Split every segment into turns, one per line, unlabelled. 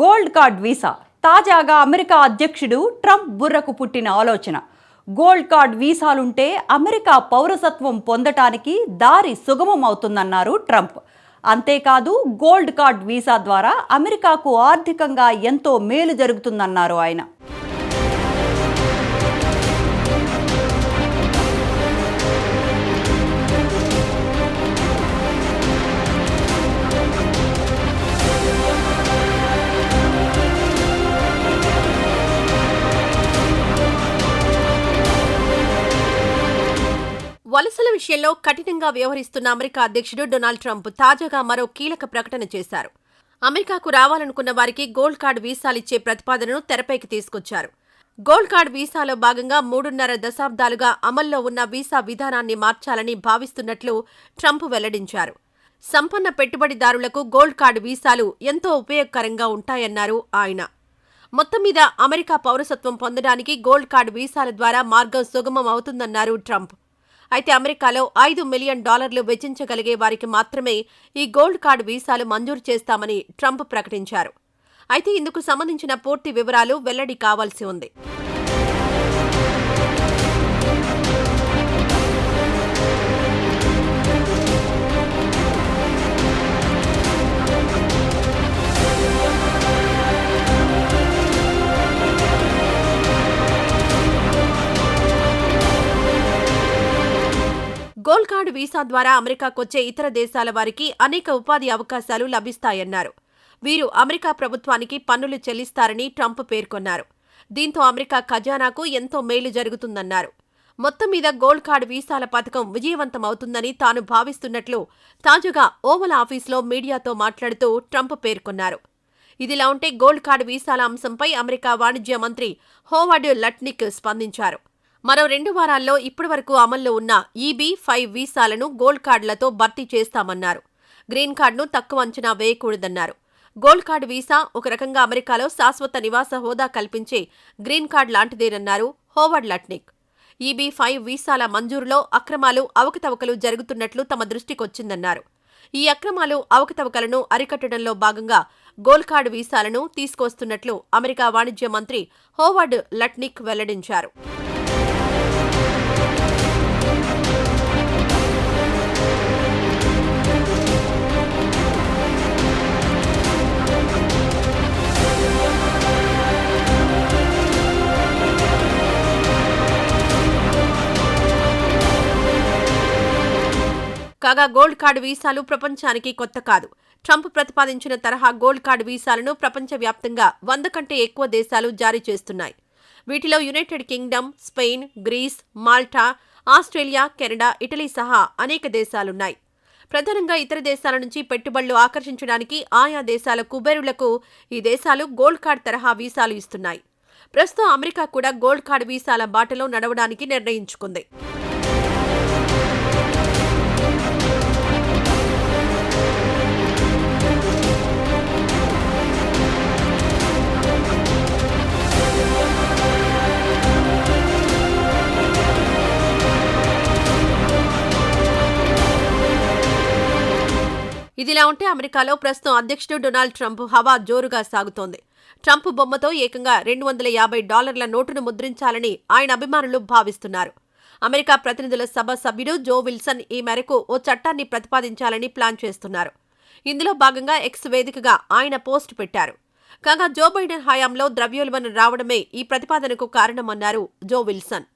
Gold card visa. తాజాగా America అధ్యక్షుడు Trump బుర్రకు పుట్టిన ఆలోచన. గోల్డ్ కార్డ్ వీసాలుంటే అమెరికా పౌరసత్వం పొందటానికి దారి సుగమం అవుతుందన్నారు ట్రంప్. అంతేకాదు గోల్డ్ కార్డ్ వీసా ద్వారా అమెరికాకు ఆర్థికంగా ఎంతో మేలు జరుగుతుందన్నారు ఆయన.
వలసల విషయంలో కఠినంగా వ్యవహరిస్తున్న అమెరికా అధ్యక్షుడు డొనాల్డ్ ట్రంప్ తాజాగా మరో కీలక ప్రకటన చేశారు. అమెరికాకు రావాలనుకున్న వారికి గోల్డ్ కార్డ్ వీసాలిచ్చే ప్రతిపాదనను తెరపైకి తీసుకొచ్చారు. గోల్డ్ కార్డ్ వీసాలో భాగంగా మూడున్నర దశాబ్దాలుగా అమల్లో ఉన్న వీసా విధానాన్ని మార్చాలని భావిస్తున్నట్లు ట్రంప్ వెల్లడించారు. సంపన్న పెట్టుబడిదారులకు గోల్డ్ కార్డ్ వీసాలు ఎంతో ఉపయోగకరంగా ఉంటాయన్నారు ఆయన. మొత్తం మీద అమెరికా పౌరసత్వం పొందడానికి గోల్డ్ కార్డ్ వీసాల ద్వారా మార్గం సుగమం అవుతుందన్నారు ట్రంప్. అయితే అమెరికాలో ఐదు మిలియన్ డాలర్లు వెచ్చించగలిగే వారికి మాత్రమే ఈ గోల్డ్ కార్డు వీసాలు మంజూరు చేస్తామని ట్రంప్ ప్రకటించారు. అయితే ఇందుకు సంబంధించిన పూర్తి వివరాలు వెల్లడి కావాల్సి ఉంది. వీసా ద్వారా అమెరికాకొచ్చే ఇతర దేశాల వారికి అనేక ఉపాధి అవకాశాలు లభిస్తాయన్నారు. వీరు అమెరికా ప్రభుత్వానికి పన్నులు చెల్లిస్తారని ట్రంప్ పేర్కొన్నారు. దీంతో అమెరికా ఖజానాకు ఎంతో మేలు జరుగుతుందన్నారు. మొత్తం మీద గోల్డ్ కార్డ్ వీసాల పథకం విజయవంతమవుతుందని తాను భావిస్తున్నట్లు తాజాగా ఓవల్ ఆఫీస్లో మీడియాతో మాట్లాడుతూ ట్రంప్ పేర్కొన్నారు. ఇదిలా ఉంటే గోల్డ్ కార్డ్ వీసాల అంశంపై అమెరికా వాణిజ్య మంత్రి హోవర్డ్ లట్నిక్ స్పందించారు. మరో రెండు వారాల్లో ఇప్పటివరకు అమల్లో ఉన్న ఈబీ ఫైవ్ వీసాలను గోల్డ్ కార్డులతో భర్తీ చేస్తామన్నారు. గ్రీన్ కార్డును తక్కువ అంచనా వేయకూడదన్నారు. గోల్డ్ కార్డు వీసా ఒక రకంగా అమెరికాలో శాశ్వత నివాస హోదా కల్పించే గ్రీన్ కార్డ్ లాంటిదేనన్నారు హోవర్డ్ లట్నిక్. ఈబీ ఫైవ్ వీసాల మంజూరులో అక్రమాలు అవకతవకలు జరుగుతున్నట్లు తమ దృష్టికొచ్చిందన్నారు. ఈ అక్రమాలు అవకతవకలను అరికట్టడంలో భాగంగా గోల్డ్ కార్డు వీసాలను తీసుకొస్తున్నట్లు అమెరికా వాణిజ్య మంత్రి హోవర్డ్ లట్నిక్ వెల్లడించారు. కాగా గోల్డ్ కార్డు వీసాలు ప్రపంచానికి కొత్త కాదు. ట్రంప్ ప్రతిపాదించిన తరహా గోల్డ్ కార్డు వీసాలను ప్రపంచవ్యాప్తంగా వంద కంటే ఎక్కువ దేశాలు జారీ చేస్తున్నాయి. వీటిలో United Kingdom Spain Greece Malta Australia Canada Italy సహా అనేక దేశాలున్నాయి. ప్రధానంగా ఇతర దేశాల నుంచి పెట్టుబడులు ఆకర్షించడానికి ఆయా దేశాల కుబేరులకు ఈ దేశాలు గోల్డ్ కార్డ్ తరహా వీసాలు ఇస్తున్నాయి. ప్రస్తుతం అమెరికా కూడా గోల్డ్ కార్డ్ వీసాల బాటలో నడవడానికి నిర్ణయించుకుంది. ఇదిలా ఉంటే అమెరికాలో ప్రస్తుతం అధ్యక్షుడు డొనాల్డ్ ట్రంప్ హవా జోరుగా సాగుతోంది. ట్రంప్ బొమ్మతో ఏకంగా రెండు వందల యాభై డాలర్ల నోటును ముద్రించాలని ఆయన అభిమానులు భావిస్తున్నారు. అమెరికా ప్రతినిధుల సభ సభ్యుడు జో విల్సన్ ఈ మేరకు ఓ చట్టాన్ని ప్రతిపాదించాలని ప్లాన్ చేస్తున్నారు. ఇందులో భాగంగా ఎక్స్ వేదికగా ఆయన పోస్ట్ పెట్టారు. కాగా జో బైడెన్ హయాంలో ద్రవ్యోల్బణం రావడమే ఈ ప్రతిపాదనకు కారణమన్నారు జో విల్సన్.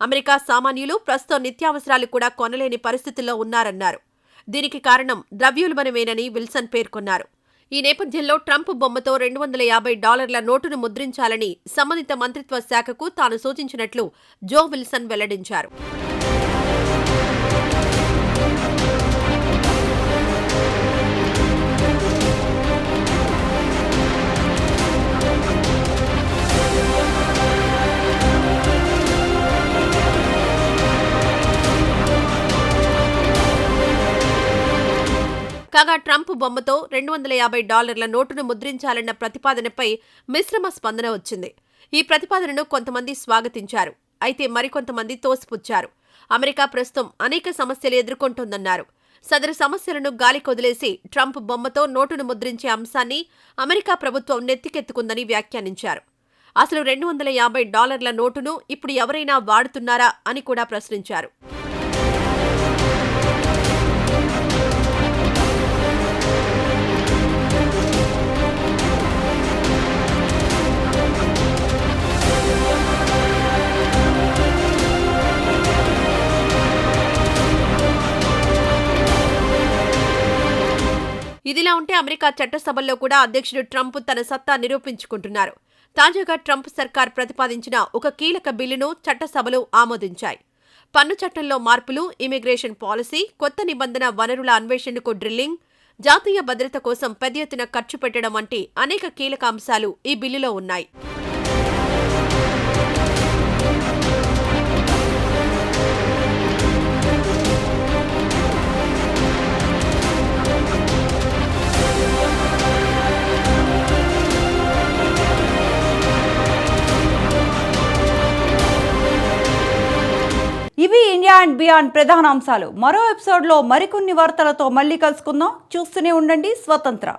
అమెరికా సామాన్యులు ప్రస్తుతం నిత్యావసరాలు కూడా కొనలేని పరిస్థితుల్లో ఉన్నారన్నారు. దీనికి కారణం ద్రవ్యోల్బణమేనని విల్సన్ పేర్కొన్నారు. ఈ నేపథ్యంలో ట్రంప్ బొమ్మతో రెండు వందల యాభై డాలర్ల నోటును ముద్రించాలని సంబంధిత మంత్రిత్వ శాఖకు తాను సూచించినట్లు జో విల్సన్ వెల్లడించారు. కాగా ట్రంప్ బొమ్మతో రెండు వందల యాభై డాలర్ల నోటును ముద్రించాలన్న ప్రతిపాదనపై మిశ్రమ స్పందన వచ్చింది. ఈ ప్రతిపాదనను కొంతమంది స్వాగతించారు. అయితే మరికొంతమంది తోసిపుచ్చారు. అమెరికా ప్రస్తుతం అనేక సమస్యలు ఎదుర్కొంటోందన్నారు. సదరు సమస్యలను గాలికొదిలేసి ట్రంప్ బొమ్మతో నోటును ముద్రించే అంశాన్ని అమెరికా ప్రభుత్వం నెత్తికెత్తుకుందని వ్యాఖ్యానించారు. అసలు రెండు వందల యాభై డాలర్ల నోటును ఇప్పుడు ఎవరైనా వాడుతున్నారా అని కూడా ప్రశ్నించారు. ఇదిలా ఉంటే అమెరికా చట్టసభల్లో కూడా అధ్యక్షుడు ట్రంప్ తన సత్తా నిరూపించుకుంటున్నారు. తాజాగా ట్రంప్ సర్కార్ ప్రతిపాదించిన ఒక కీలక బిల్లును చట్టసభలు ఆమోదించాయి. పన్ను చట్టంలో మార్పులు ఇమిగ్రేషన్ పాలసీ కొత్త నిబంధన వనరుల అన్వేషణకు డ్రిల్లింగ్ జాతీయ భద్రత కోసం పెద్ద ఎత్తున ఖర్చు పెట్టడం వంటి అనేక కీలక అంశాలు ఈ బిల్లులో ఉన్నాయి.
ఇండియా అండ్ బియాండ్ ప్రధాన అంశాలు. మరో ఎపిసోడ్లో మరికొన్ని వార్తలతో మళ్ళీ కలుసుకుందాం. చూస్తూనే ఉండండి. స్వతంత్ర.